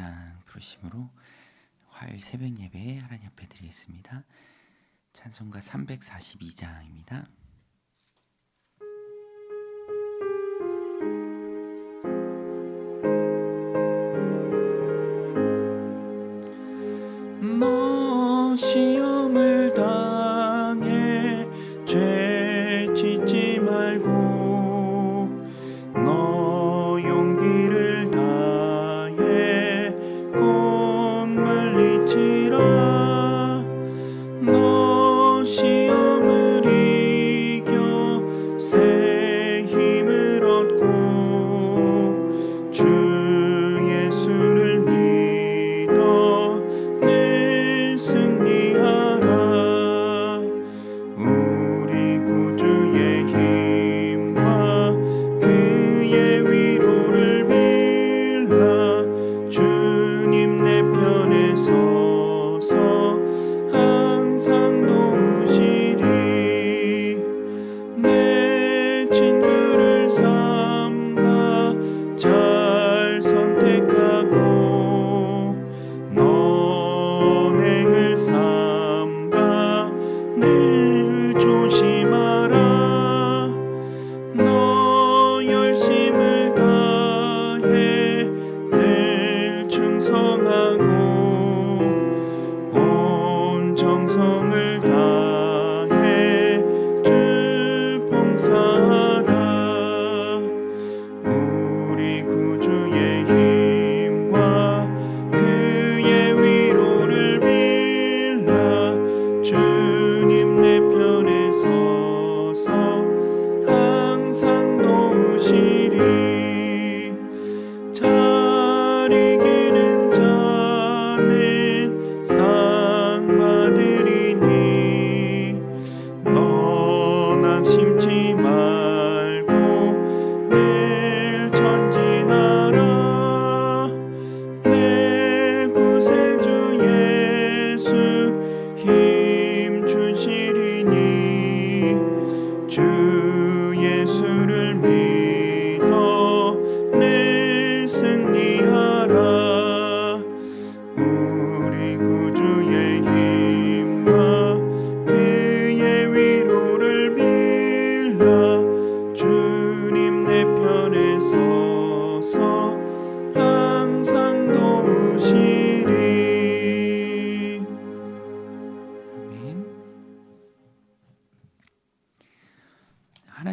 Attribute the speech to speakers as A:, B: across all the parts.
A: 2장 부르심으로 화요일 새벽 예배에 하나님 앞에 드리겠습니다. 찬송가 342장입니다.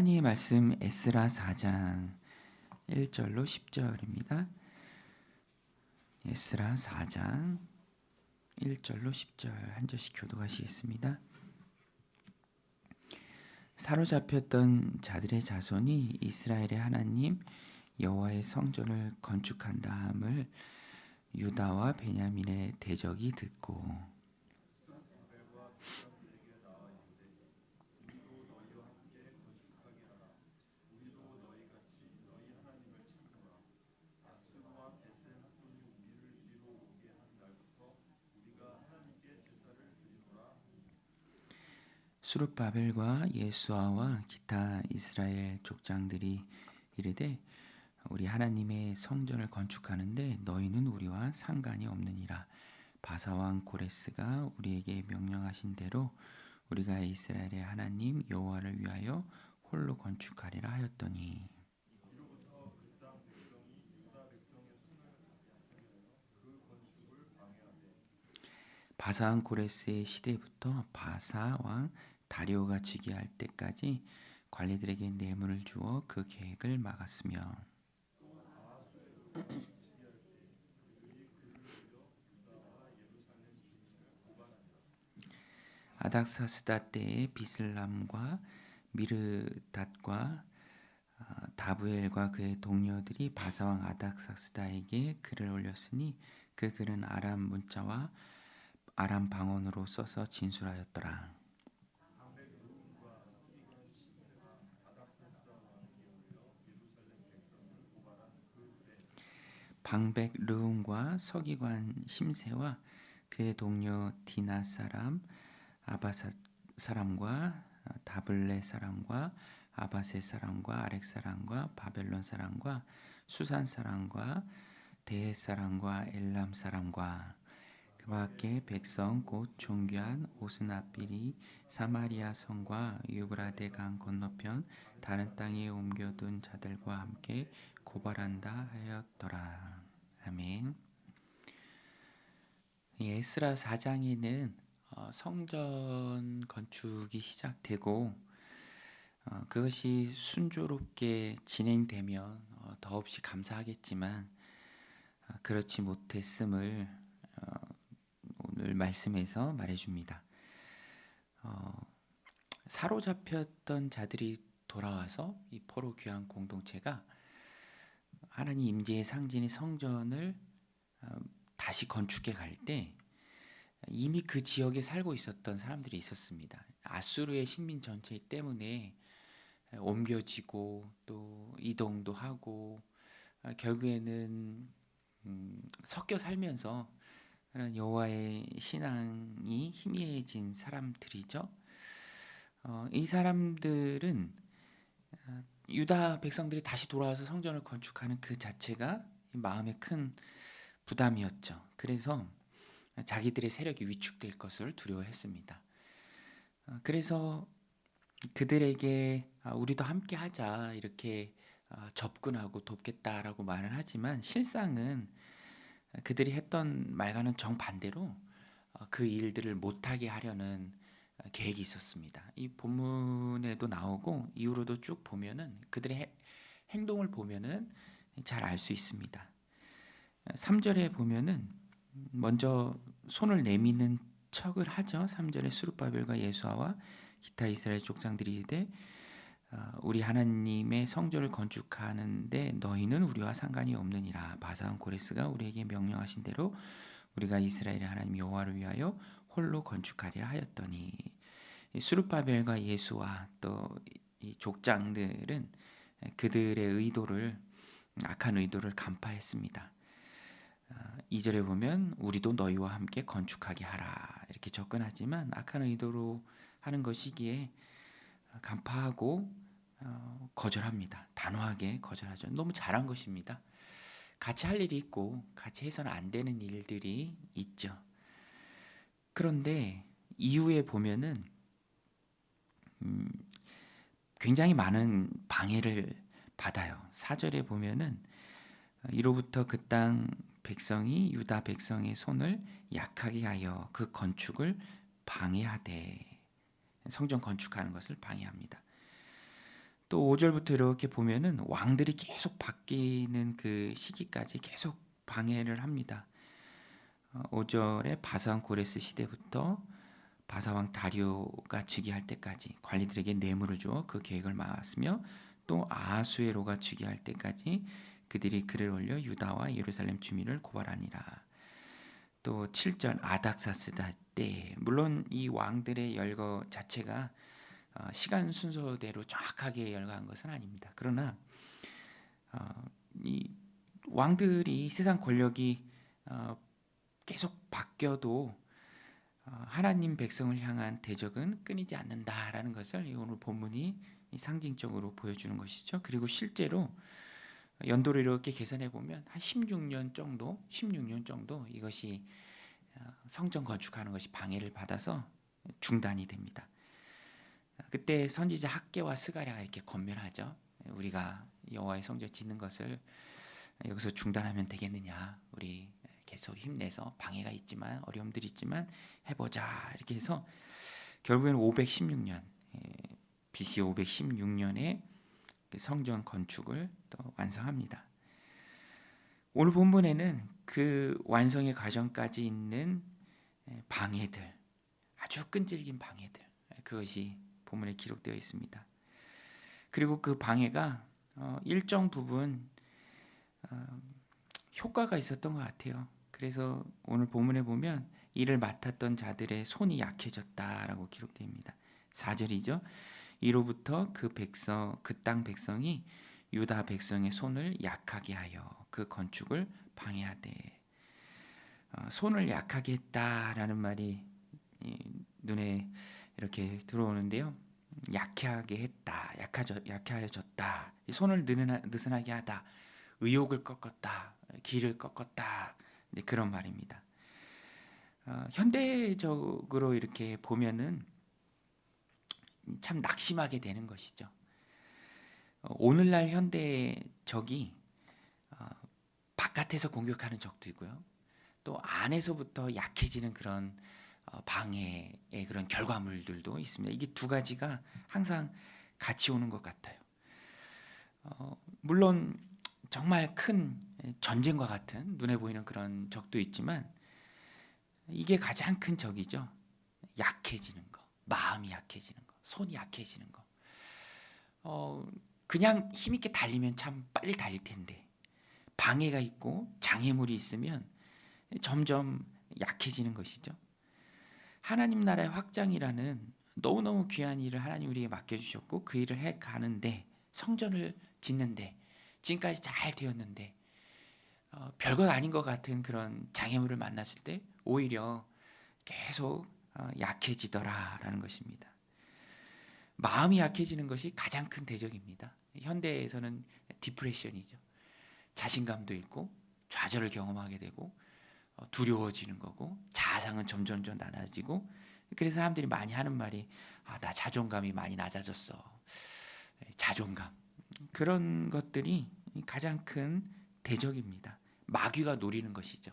A: 하나님의 말씀 에스라 4장 1절로 10절입니다. 에스라 4장 1절로 10절 한 절씩 교도하시겠습니다. 사로잡혔던 자들의 자손이 이스라엘의 하나님 여호와의 성전을 건축한 다음을 유다와 베냐민의 대적이 듣고 수룹바벨과 예수아와 기타 이스라엘 족장들이 이르되 우리 하나님의 성전을 건축하는데 너희는 우리와 상관이 없느니라. 바사왕 고레스가 우리에게 명령하신 대로 우리가 이스라엘의 하나님 여호와를 위하여 홀로 건축하리라 하였더니. 바사왕 고레스의 시대부터 바사 왕 다리오가 즉위할 때까지 관리들에게 뇌물을 주어 그 계획을 막았으며 아닥사스다 때의 비슬람과 미르닷과 아, 다부엘과 그의 동료들이 바사왕 아닥사스다에게 글을 올렸으니 그 글은 아람 문자와 아람 방언으로 써서 진술하였더라. 방백 르움과 서기관 심세와 그의 동료 디나 사람 아바사 사람과 다블레 사람과 아바세 사람과 아렉 사람과 바벨론 사람과 수산 사람과
B: 대해 사람과 엘람 사람과. 그 밖에 백성 곧 존귀한 오스나필이 사마리아 성과 유브라데 강 건너편 다른 땅에 옮겨둔 자들과 함께 고발한다 하였더라. 아멘. 이 에스라 4장에는 어, 성전 건축이 시작되고 어, 그것이 순조롭게 진행되면 어, 더없이 감사하겠지만 어, 그렇지 못했음을 어, 오늘 말씀에서 말해줍니다. 어, 사로잡혔던 자들이 돌아와서 이 포로 귀한 공동체가 하나님 임재의 상징인 성전을 어, 다시 건축해 갈 때 이미 그 지역에 살고 있었던 사람들이 있었습니다. 아수르의 식민 전체 때문에 옮겨지고 또 이동도 하고 아, 결국에는 음, 섞여 살면서 여호와의 신앙이 희미해진 사람들이죠. 어, 이 사람들은 어, 유다 백성들이 다시 돌아와서 성전을 건축하는 그 자체가 마음에 큰 부담이었죠. 그래서 자기들의 세력이 위축될 것을 두려워했습니다. 어, 그래서 그들에게 아, 우리도 함께 하자 이렇게 아, 접근하고 돕겠다라고 말을 하지만 실상은 그들이 했던 말과는 정반대로 어, 그 일들을 못하게 하려는 어, 계획이 있었습니다. 이 본문에도 나오고 이후로도 쭉 보면은 그들의 해- 행동을 보면은 잘 알 수 있습니다. 3절에 보면은 먼저 손을 내미는 척을 하죠. 3절에 수르바벨과 예수아와 기타 이스라엘 족장들이 이르되 어, 우리 하나님의 성전을 건축하는데 너희는 우리와 상관이 없느니라. 바사온 고레스가 우리에게 명령하신 대로 우리가 이스라엘의 하나님 여호와를 위하여 홀로 건축하리라 하였더니 이 수르바벨과 예수와 또 이 족장들은 그들의 의도를 악한 의도를 간파했습니다. 아, 2절에 보면 우리도 너희와 함께 건축하게 하라 이렇게 접근하지만 악한 의도로 하는 것이기에 간파하고 어, 거절합니다. 단호하게 거절하죠. 너무 잘한 것입니다. 같이 할 일이 있고 같이 해서는 안 되는 일들이 있죠. 그런데 이후에 보면은 음, 굉장히 많은 방해를 받아요. 4절에 보면은 어, 이로부터 그 땅 백성이 유다 백성의 손을 약하게 하여 그 건축을 방해하되 성전 건축하는 것을 방해합니다. 또 5절부터 이렇게 보면은 왕들이 계속 바뀌는 그 시기까지 계속 방해를 합니다. 어, 5절에 바사왕 고레스 시대부터 바사왕 다리오가 즉위할 때까지 관리들에게 뇌물을 주어 그 계획을 막았으며 또 아하수에로가 즉위할 때까지 그들이 글을 올려 유다와 예루살렘 주민을 고발하니라. 또 7절 아닥사스다 때 물론 이 왕들의 열거 자체가 어, 시간 순서대로 정확하게 열거한 것은 아닙니다. 그러나 어, 이 왕들이 세상 권력이 어, 계속 바뀌어도 어, 하나님 백성을 향한 대적은 끊이지 않는다라는 것을 이 오늘 본문이 이 상징적으로 보여주는 것이죠. 그리고 실제로 연도를 이렇게 계산해 보면 한 16년 정도, 16년 정도 이것이 어, 성전 건축하는 것이 방해를 받아서 중단이 됩니다. 그때 선지자 학계와 스가랴가 이렇게 권면하죠. 우리가 여호와의 성전 짓는 것을 여기서 중단하면 되겠느냐? 우리 계속 힘내서 방해가 있지만 어려움들이 있지만 해보자 이렇게 해서 결국에는 516년 BC 516년에 그 성전 건축을 또 완성합니다. 오늘 본문에는 그 완성의 과정까지 있는 방해들, 아주 끈질긴 방해들, 그것이 본문에 기록되어 있습니다. 그리고 그 방해가 어, 일정 부분 어, 효과가 있었던 것 같아요. 그래서 오늘 본문에 보면 이를 맡았던 자들의 손이 약해졌다라고 기록됩니다. 4절이죠. 이로부터 그 백성 그 땅 백성이 유다 백성의 손을 약하게 하여 그 건축을 방해하되 어, 손을 약하게 했다라는 말이 이, 눈에 이렇게 들어오는데요. 약하게 했다, 약하져, 약해졌다, 이 손을 느슨하, 느슨하게 하다, 의욕을 꺾었다 길을 꺾었다. 네, 그런 말입니다. 어, 현대적으로 이렇게 보면은 참 낙심하게 되는 것이죠. 어, 오늘날 현대 적이 어, 바깥에서 공격하는 적도 있고요. 또 안에서부터 약해지는 그런 어, 방해의 그런 결과물들도 있습니다. 이게 두 가지가 항상 같이 오는 것 같아요. 어, 물론 정말 큰 전쟁과 같은 눈에 보이는 그런 적도 있지만 이게 가장 큰 적이죠. 약해지는 거, 마음이 약해지는 거, 손이 약해지는 거. 어, 그냥 힘 있게 달리면 참 빨리 달릴 텐데 방해가 있고 장애물이 있으면 점점 약해지는 것이죠. 하나님 나라의 확장이라는 너무너무 귀한 일을 하나님 우리에게 맡겨주셨고 그 일을 해 가는데 성전을 짓는데 지금까지 잘 되었는데 어, 별것 아닌 것 같은 그런 장애물을 만났을 때 오히려 계속 어, 약해지더라라는 것입니다. 마음이 약해지는 것이 가장 큰 대적입니다. 현대에서는 디프레션이죠. 자신감도 잃고 좌절을 경험하게 되고 어, 두려워지는 거고 자상은 점점점 낮아지고 그래서 사람들이 많이 하는 말이 아, 나 자존감이 많이 낮아졌어. 예, 자존감 그런 것들이 가장 큰 대적입니다. 마귀가 노리는 것이죠.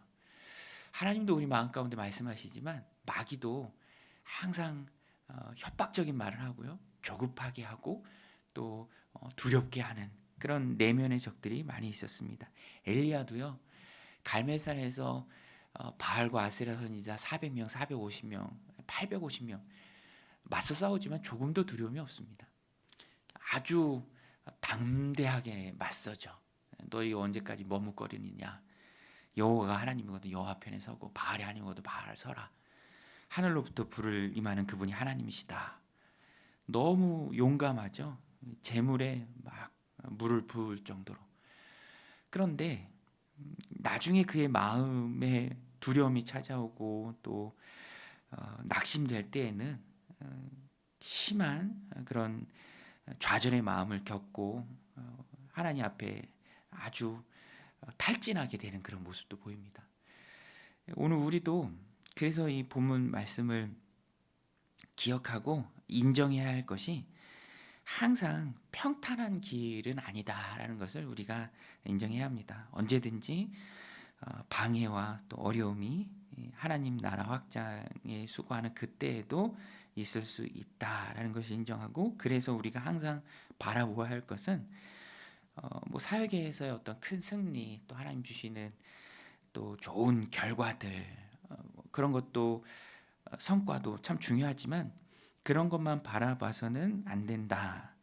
B: 하나님도 우리 마음 가운데 말씀하시지만 마귀도 항상 어, 협박적인 말을 하고요, 조급하게 하고 또 어, 두렵게 하는 그런 내면의 적들이 많이 있었습니다. 엘리야도요 갈멜산에서 어, 바알과 아세라 선지자 400명, 450명, 850명 맞서 싸우지만 조금도 두려움이 없습니다. 아주 담대하게 맞서죠. 너희 언제까지 머뭇거리느냐? 여호와가 하나님이거든 여호와 편에 서고 바알이 하나님이거든 바알 서라. 하늘로부터 불을 임하는 그분이 하나님이시다. 너무 용감하죠. 재물에 막 물을 부을 정도로. 그런데 음, 나중에 그의 마음에 두려움이 찾아오고 또 어, 낙심될 때에는 어, 심한 그런 좌절의 마음을 겪고 어, 하나님 앞에 아주 어, 탈진하게 되는 그런 모습도 보입니다. 오늘 우리도 그래서 이 본문 말씀을 기억하고 인정해야 할 것이 항상 평탄한 길은 아니다라는 것을 우리가 인정해야 합니다. 언제든지 어, 방해와 또 어려움이 하나님 나라 확장에 수고하는 그때에도 있을 수 있다라는 것을 인정하고 그래서 우리가 항상 바라보아야 할 것은 어, 뭐 사회계에서의 어떤 큰 승리 또 하나님 주시는 또 좋은 결과들 어, 뭐 그런 것도 어, 성과도 참 중요하지만 그런 것만 바라봐서는 안 된다.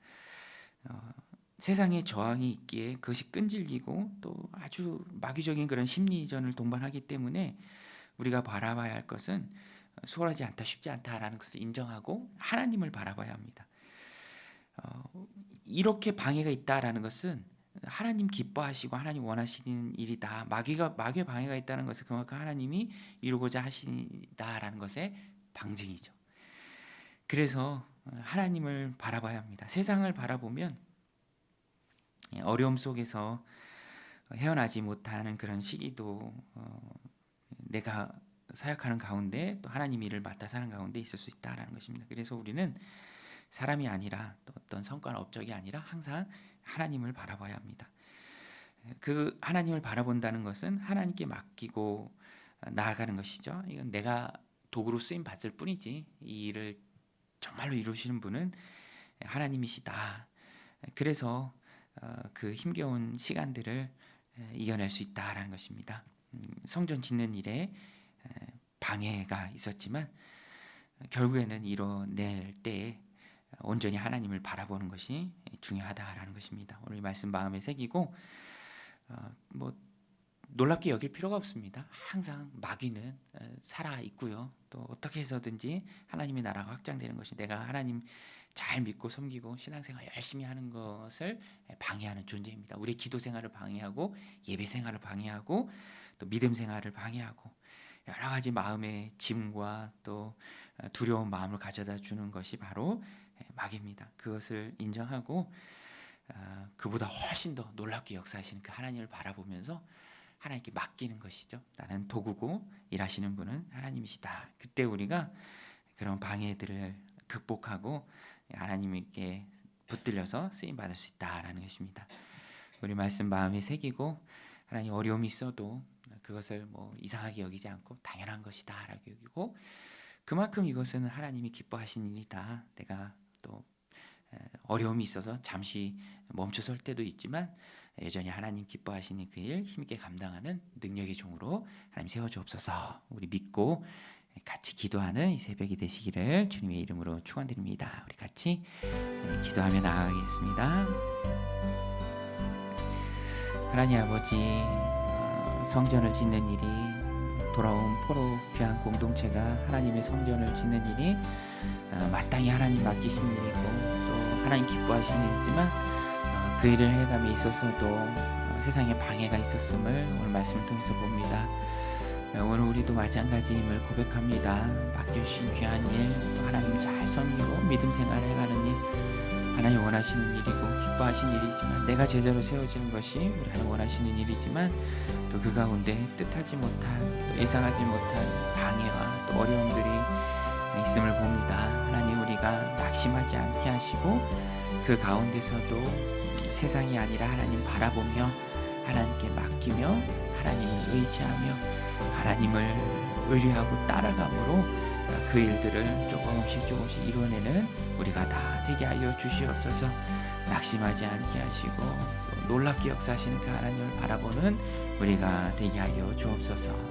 B: 어, 세상에 저항이 있기에 그것이 끈질기고 또 아주 마귀적인 그런 심리전을 동반하기 때문에 우리가 바라봐야 할 것은 수월하지 않다, 쉽지 않다라는 것을 인정하고 하나님을 바라봐야 합니다. 어, 이렇게 방해가 있다라는 것은 하나님 기뻐하시고 하나님 원하시는 일이다. 마귀가 마귀의 방해가 있다는 것은 그만큼 하나님이 이루고자 하시다라는 것의 방증이죠. 그래서 하나님을 바라봐야 합니다. 세상을 바라보면 어려움 속에서 헤어나지 못하는 그런 시기도 어, 내가 사역하는 가운데 또 하나님 일을 맡아 사는 가운데 있을 수 있다라는 것입니다. 그래서 우리는 사람이 아니라 또 어떤 성과나 업적이 아니라 항상 하나님을 바라봐야 합니다. 그 하나님을 바라본다는 것은 하나님께 맡기고 나아가는 것이죠. 이건 내가 도구로 쓰임 받을 뿐이지 이 일을 정말로 이루시는 분은 하나님이시다. 그래서 어, 그 힘겨운 시간들을 이겨낼 수 있다라는 것입니다. 음, 성전 짓는 일에 방해가 있었지만 결국에는 이뤄낼 때 온전히 하나님을 바라보는 것이 중요하다라는 것입니다. 오늘 말씀 마음에 새기고 어, 뭐 놀랍게 여길 필요가 없습니다. 항상 마귀는 살아 있고요. 또 어떻게 해서든지 하나님의 나라가 확장되는 것이 내가 하나님 잘 믿고 섬기고 신앙생활 열심히 하는 것을 방해하는 존재입니다. 우리 기도 생활을 방해하고 예배 생활을 방해하고 또 믿음 생활을 방해하고 여러 가지 마음의 짐과 또 두려운 마음을 가져다 주는 것이 바로 마귀입니다. 그것을 인정하고 그보다 훨씬 더 놀랍게 역사하시는 그 하나님을 바라보면서 하나님께 맡기는 것이죠. 나는 도구고 일하시는 분은 하나님이시다. 그때 우리가 그런 방해들을 극복하고 하나님께 붙들려서 쓰임 받을 수 있다라는 것입니다. 우리 말씀 마음에 새기고 하나님 어려움이 있어도 그것을 뭐 이상하게 여기지 않고 당연한 것이다라고 여기고 그만큼 이것은 하나님이 기뻐하시는 일이다. 내가 또 에, 어려움이 있어서 잠시 멈춰 설 때도 있지만 여전히 하나님 기뻐하시는 그 일 힘있게 감당하는 능력의 종으로 하나님 세워 주옵소서. 우리 믿고 같이 기도하는 이 새벽이 되시기를 주님의 이름으로 축원드립니다. 우리 같이 네, 기도하며 나아가겠습니다. 하나님 아버지 어, 성전을 짓는 일이 돌아온 포로 귀한 공동체가 하나님의 성전을 짓는 일이 어, 마땅히 하나님 맡기신 일이고 또 하나님 기뻐하시는 일이지만 어, 그 일을 해감에 있어서도 어, 세상에 방해가 있었음을 오늘 말씀을 통해서 봅니다. 어, 오늘 우리도 마찬가지임을 고백합니다. 맡겨주신 귀한 일, 또 하나님 잘 섬기고 믿음 생활을 해가는 일, 하나님 원하시는 일이고 기뻐하시는 일이지만 내가 제자로 세워지는 것이 우리 하나님 원하시는 일이지만 또 그 가운데 뜻하지 못한 또 예상하지 못한 방해와 또 어려움들이 있음을 봅니다. 하나님 우리가 낙심하지 않게 하시고 그 가운데서도 세상이 아니라 하나님 바라보며 하나님께 맡기며 하나님을 의지하며 하나님을 의뢰하고 따라감으로 그 일들을 조금씩 조금씩 이뤄내는 우리가 다 되게 하여 주시옵소서. 낙심하지 않게 하시고 또 놀랍게 역사하시는 그 하나님을 바라보는 우리가 되게 하여 주옵소서